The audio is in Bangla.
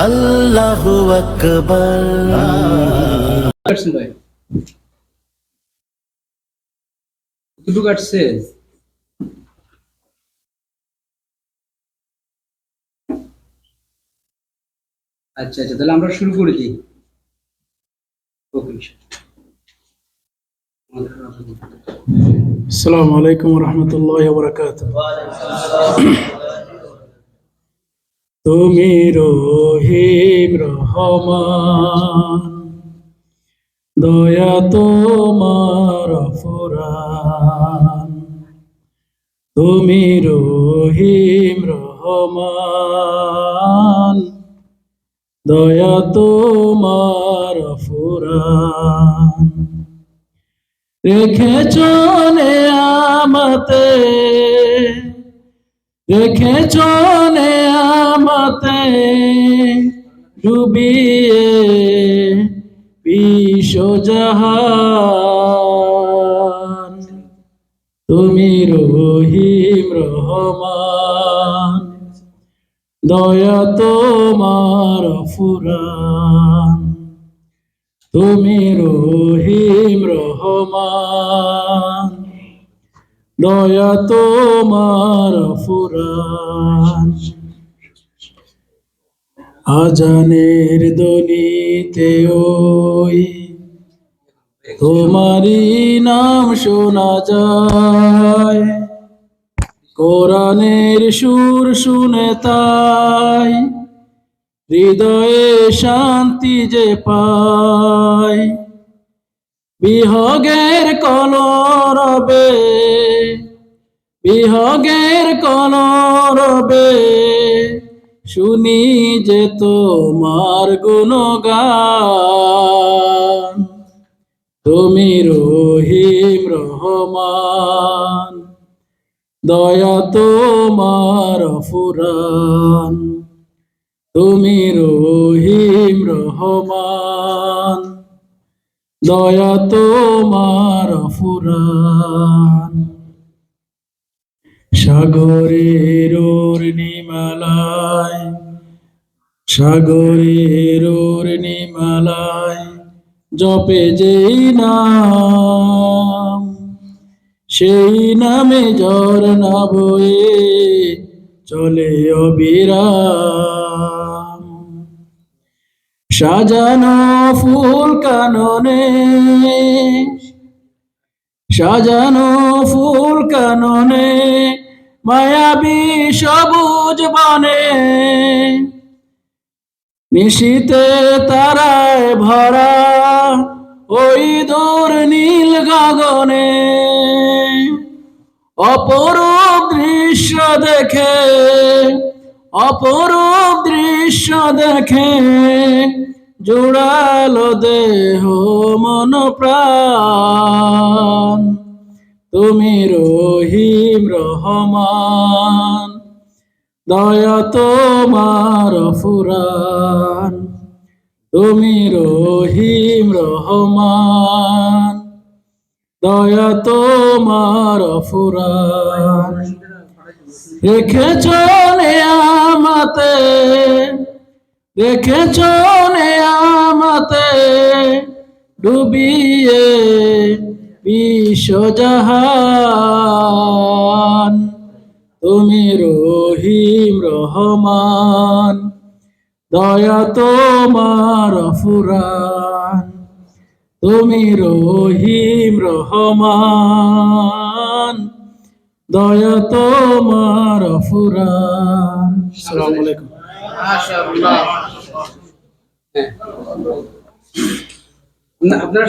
আল্লাহু আকবার। দুটো কাটছে। আচ্ছা আচ্ছা তাহলে আমরা শুরু করে দিই। আসসালামু আলাইকুম রহমতুল্লাহ বারাকাতুহু। তুমি রহিম রহমান। দয়া তোমার ফুরান তুমি রহিম রহমান। দয়া তোমার ফুরান রেখেছ আমাতে রেখেছ আমাতে ডুবিয়ে বিশ্বজাহান তুমি রহিম রহমান দয়া তোমার ফুরান। তুমি রহিম রহমান দয়া তোমার ফুরান। আজানের দনিতে ওই তোমারই নাম শোনা যায়। কোরআনের সুর শুনে তাই হৃদয়ে শান্তি যে পাই বিহগের কলরবে বিহগের কলরবে, শুনি যে তোমার গুণগান। তুমি রহিম রহমান, দয়া তোমার ফুরান তুমি রহিম রহমান। দয়া তোমার ফুরান। সাগরের নিমালায় সাগরের নিমালায় জপে যেই নাম, সেই নামে জ্বর না বয়ে চলে অবিরাম। সাজানো ফুল কাননে, সাজানো ফুল কাননে, মায়াবী সবুজ বনে। নিশীতে তারায় ভরা ওই দূর নীল গগনে, অপরূপ দৃশ্য দেখে, অপরূপ দৃশ্য দেখে, জোড়ালো দেহ মন প্রাণ তুমি রহিম রহমান, দয়া তোমার ফুরান। তুমি রহিম রহমান, দয়া তোমার ফুরান। রেখেছ আমাতে রেখেছ আমাতে ডুবিয়ে বিশ্বজাহান। তুমি রহিম রহমান দয়া তোমার ফুরান। তুমি রহিম রহমান। দয়া তোমার ফুরান আসসালামু আলাইকুম। মাশাআল্লাহ। হ্যাঁ। না আপনারা